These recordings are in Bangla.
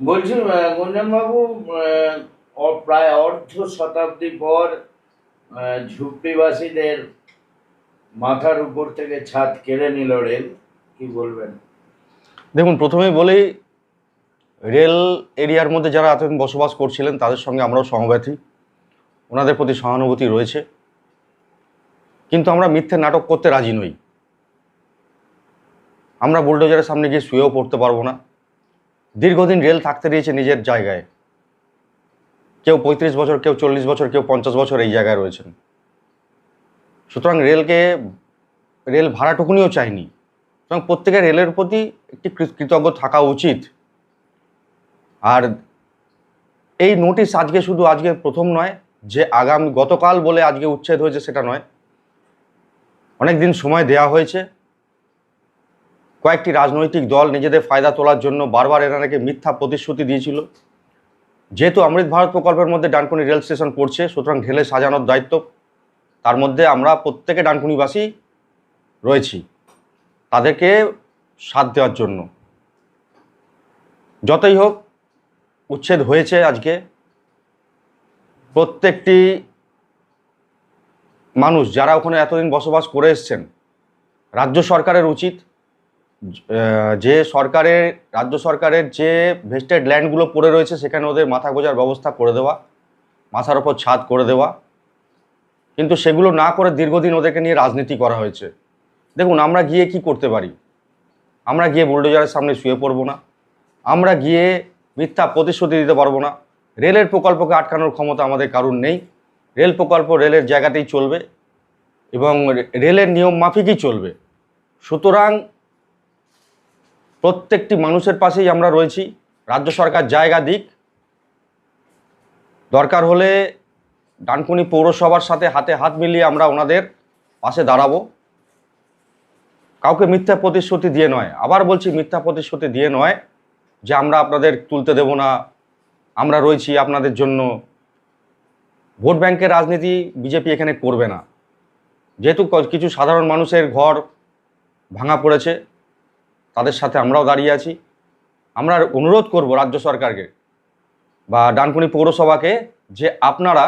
বলছি গুঞ্জনবাবু প্রায় অর্ধ শতাব্দী পর ঝুপড়িবাসীদের মাথার উপর থেকে ছাদ কেড়ে নিল রেল। কি বলবেন? দেখুন, প্রথমেই বলি, রেল এরিয়ার মধ্যে যারা এতদিন বসবাস করছিলেন, তাদের সঙ্গে আমরাও সমব্যথী ওনাদের প্রতি সহানুভূতি রয়েছে। কিন্তু আমরা মিথ্যে নাটক করতে রাজি নই। আমরা বুলডোজারের সামনে গিয়ে শুয়েও পড়তে পারব না। দীর্ঘদিন রেল থাকতে দিয়েছে নিজের জায়গায়। কেউ পঁয়ত্রিশ বছর, কেউ চল্লিশ বছর, কেউ পঞ্চাশ বছর এই জায়গায় রয়েছেন। সুতরাং রেলকে, রেল ভাড়াটুকুনিও চায়নি সুতরাং প্রত্যেকের রেলের প্রতি একটি কৃতজ্ঞ থাকা উচিত। আর এই নোটিশ আজকে শুধু আজকে প্রথম নয়, যে আগামী, গতকাল বলে আজকে উচ্ছেদ হয়েছে সেটা নয়। অনেক দিন সময় দেওয়া হয়েছে। কয়েকটি রাজনৈতিক দল নিজেদের ফায়দা তোলার জন্য বারবার এনাকে মিথ্যা প্রতিশ্রুতি দিয়েছিল। যেহেতু অমৃত ভারত প্রকল্পের মধ্যে ডানকুনি রেল স্টেশন পড়ছে, সুতরাং ঢেলে সাজানোর দায়িত্ব, তার মধ্যে আমরা প্রত্যেকে ডানকুনিবাসী রয়েছি, তাদেরকে সাথ দেওয়ার জন্য। যতই হোক, উচ্ছেদ হয়েছে আজকে। প্রত্যেকটি মানুষ যারা ওখানে এতদিন বসবাস করে এসছেন, রাজ্য সরকারের উচিত যে সরকারের, রাজ্য সরকারের যে ভেস্টেড ল্যান্ডগুলো পড়ে রয়েছে, সেখানে ওদের মাথা গোজার ব্যবস্থা করে দেওয়া, মাথার ওপর ছাদ করে দেওয়া। কিন্তু সেগুলো না করে দীর্ঘদিন ওদেরকে নিয়ে রাজনীতি করা হয়েছে। দেখুন, আমরা গিয়ে কি করতে পারি? আমরা গিয়ে বুলডোজারের সামনে শুয়ে পড়ব না। আমরা গিয়ে মিথ্যা প্রতিশ্রুতি দিতে পারব না। রেলের প্রকল্পকে আটকানোর ক্ষমতা আমাদের কারুর নেই। রেল প্রকল্প রেলের জায়গাতেই চলবে এবং রেলের নিয়ম মাফিকই চলবে। সুতরাং প্রত্যেকটি মানুষের পাশেই আমরা রয়েছি। রাজ্য সরকার জায়গা দিক। দরকার হলে ডানকুনি পৌরসভার সাথে হাতে হাত মিলিয়ে আমরা ওনাদের পাশে দাঁড়াবো। কাউকে মিথ্যা প্রতিশ্রুতি দিয়ে নয়। আবার বলছি, মিথ্যা প্রতিশ্রুতি দিয়ে নয় যে আমরা আপনাদের তুলতে দেব না। আমরা রয়েছি আপনাদের জন্য। ভোট ব্যাংকের রাজনীতি বিজেপি এখানে করবে না। যেহেতু কিছু সাধারণ মানুষের ঘর ভাঙা পড়েছে তাদের সাথে আমরাও দাঁড়িয়ে আছি। আমরা অনুরোধ করব রাজ্য সরকারকে বা ডানকুনি পৌরসভাকে যে আপনারা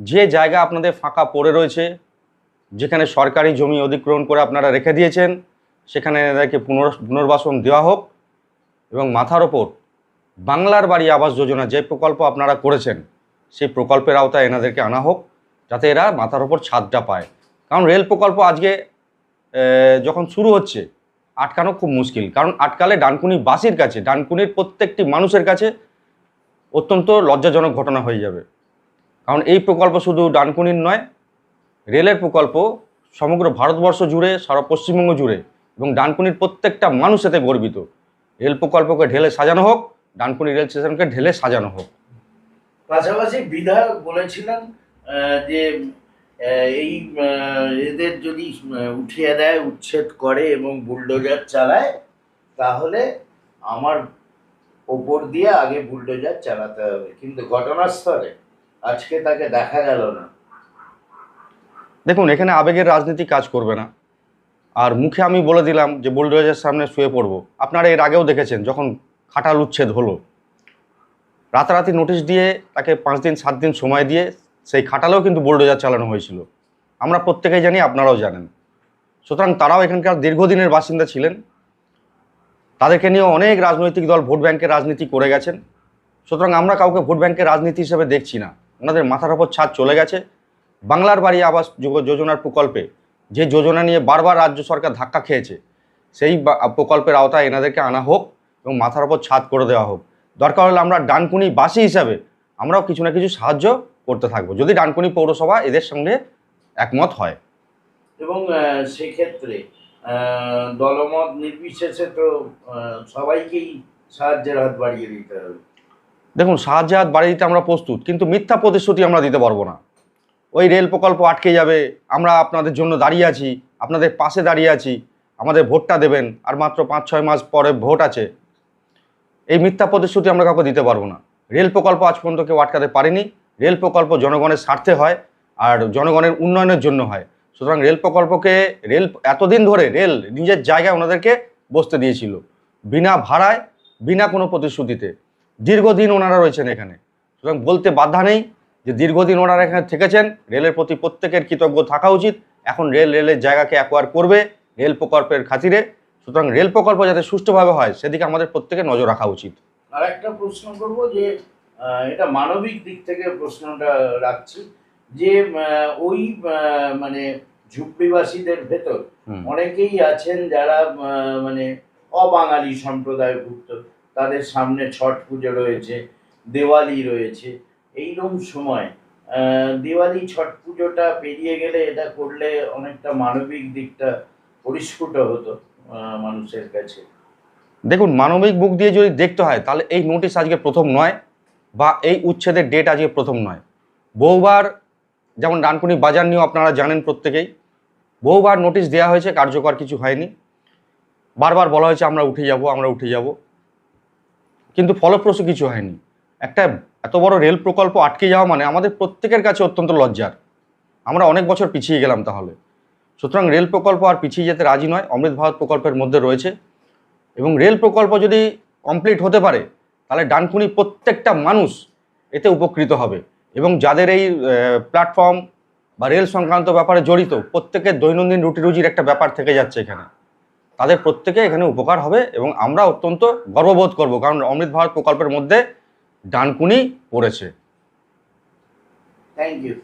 যে জায়গা আপনাদের ফাঁকা পড়ে রয়েছে, যেখানে সরকারি জমি অধিগ্রহণ করে আপনারা রেখে দিয়েছেন, সেখানে এদেরকে পুনর পুনর্বাসন দেওয়া হোক এবং মাথার ওপর বাংলার বাড়ি আবাস যোজনা যে প্রকল্প আপনারা করেছেন, সেই প্রকল্পের আওতায় এনাদেরকে আনা হোক, যাতে এরা মাথার ওপর ছাদটা পায়। কারণ রেল প্রকল্প আজকে যখন শুরু হচ্ছে আটকানো খুব মুশকিল। কারণ আটকালে ডানকুনি বাসির কাছে, ডানকুনির প্রত্যেকটি মানুষের কাছে অত্যন্ত লজ্জাজনক ঘটনা হয়ে যাবে। কারণ এই প্রকল্প শুধু ডানকুনির নয়, রেলের প্রকল্প সমগ্র ভারতবর্ষ জুড়ে, সারা পশ্চিমবঙ্গ জুড়ে এবং ডানকুনির প্রত্যেকটা মানুষ এতে গর্বিত। রেল প্রকল্পকে ঢেলে সাজানো হোক, ডানকুনি রেল স্টেশনকে ঢেলে সাজানো হোক। পাশাপাশি বিধায়ক বলেছিলেন যে এই এদের যদি উঠিয়ে দেয়, উচ্ছেদ করে এবং বুলডোজার চালায়, তাহলে আমার ওপর দিয়ে আগে বুলডোজার চালাতে হবে। কিন্তু ঘটনাস্থলে আজকে তাকে দেখা গেল না। দেখুন, এখানে আবেগের রাজনীতি কাজ করবে না। আর মুখে আমি বলে দিলাম যে বুলডোজারের সামনে শুয়ে পড়ব। আপনারা এর আগেও দেখেছেন, যখন খাটাল উচ্ছেদ হলো। রাতারাতি নোটিশ দিয়ে তাকে পাঁচ দিন, সাত দিন সময় দিয়ে সেই খাটালেও কিন্তু বুলডোজার চালানো হয়েছিল। আমরা প্রত্যেকেই জানি, আপনারাও জানেন। সুতরাং তারাও এখানকার দীর্ঘদিনের বাসিন্দা ছিলেন। তাদেরকে নিয়ে অনেক রাজনৈতিক দল ভোট ব্যাংকের রাজনীতি করে গেছেন। সুতরাং আমরা কাউকে ভোট ব্যাংকের রাজনীতি হিসেবে দেখছি না। ওনাদের মাথার ওপর ছাদ চলে গেছে। বাংলার বাড়ি আবাস যোজনার প্রকল্পে যে যোজনা নিয়ে বারবার রাজ্য সরকার ধাক্কা খেয়েছে, সেই প্রকল্পের আওতায় এনাদেরকে আনা হোক এবং মাথার ওপর ছাদ করে দেওয়া হোক। দরকার হলে আমরা ডানকুনি বাসী হিসাবে আমরাও কিছু না কিছু সাহায্য করতে থাকব। যদি ডানকুনি পৌরসভা এদের সঙ্গে একমত হয়। এবং সেক্ষেত্রে দলমত নির্বিশেষে তো সবাইকেই সাহায্যের হাত বাড়িয়ে দিতে হবে। দেখুন সাহায্য হাত বাড়িয়ে দিতে আমরা প্রস্তুত কিন্তু মিথ্যা প্রতিশ্রুতি আমরা দিতে পারব না। ওই রেল প্রকল্প আটকে যাবে আমরা আপনাদের জন্য দাঁড়িয়ে আছি আপনাদের পাশে দাঁড়িয়ে আছি আমাদের ভোটটা দেবেন আর মাত্র পাঁচ ছয় মাস পরে ভোট আছে। এই মিথ্যা প্রতিশ্রুতি আমরা কাউকে দিতে পারব না। রেল প্রকল্প আজ পর্যন্ত কেউ আটকাতে পারেনি। রেল প্রকল্প জনগণের স্বার্থে হয় আর জনগণের উন্নয়নের জন্য হয়। সুতরাং রেল প্রকল্পকে রেল এতদিন ধরে রেল নিজের জায়গায় ওনাদেরকে বসতে দিয়েছিল, বিনা ভাড়ায়, বিনা কোনো প্রতিশ্রুতিতে। দীর্ঘদিন ওনারা রয়েছেন এখানে। সুতরাং বলতে বাধা নেই যে দীর্ঘদিন ওনারা এখানে থেকেছেন, রেলের প্রতি প্রত্যেকের কৃতজ্ঞ থাকা উচিত। এখন রেল রেলের জায়গাকে অ্যাকোয়ার করবে রেল প্রকল্পের খাতিরে। সুতরাং রেল প্রকল্প যাতে সুষ্ঠুভাবে হয়, সেদিকে আমাদের প্রত্যেকের নজর রাখা উচিত। আর একটা প্রশ্ন করব যে এটা মানবিক দিক থেকে প্রশ্নটা রাখছি যে ওই মানে ঝুপড়িবাসীদের ভেতর অনেকেই আছেন যারা মানে অবাঙালি সম্প্রদায়ভুক্ত। তাদের সামনে ছট পুজো রয়েছে দেওয়ালি রয়েছে। এইরকম সময় দেওয়ালি ছট পুজোটা পেরিয়ে গেলে এটা করলে অনেকটা মানবিক দিকটা পরিস্ফুট হতো মানুষের কাছে। দেখুন মানবিক বুক দিয়ে যদি দেখতে হয় তাহলে এই নোটিশ আজকে প্রথম নয়। বা এই উচ্ছেদের ডেট আজকে প্রথম নয়। বহুবার যেমন ডানকুনি বাজার নিয়েও আপনারা জানেন প্রত্যেকেই। বহুবার নোটিশ দেওয়া হয়েছে, কার্যকর কিছু হয়নি। বারবার বলা হয়েছে, আমরা উঠে যাব, আমরা উঠে যাব। কিন্তু ফলপ্রসূ কিছু হয়নি। একটা এত বড় রেল প্রকল্প আটকে যাওয়া মানে আমাদের প্রত্যেকের কাছে অত্যন্ত লজ্জার। আমরা অনেক বছর পিছিয়ে গেলাম তাহলে। সুতরাং রেল প্রকল্প আর পিছিয়ে যেতে রাজি নয়, অমৃত ভারত প্রকল্পের মধ্যে রয়েছে। এবং রেল প্রকল্প যদি কমপ্লিট হতে পারে তাহলে ডানকুনি প্রত্যেকটা মানুষ এতে উপকৃত হবে। এবং যাদের এই প্ল্যাটফর্ম বা রেল সংক্রান্ত ব্যাপারে জড়িত, প্রত্যেকের দৈনন্দিন রুটি রুজির একটা ব্যাপার থেকে যাচ্ছে এখানে। তাদের প্রত্যেকে এখানে উপকার হবে এবং আমরা অত্যন্ত গর্ববোধ করব, কারণ অমৃত ভারত প্রকল্পের মধ্যে ডানকুনি পড়েছে। Thank you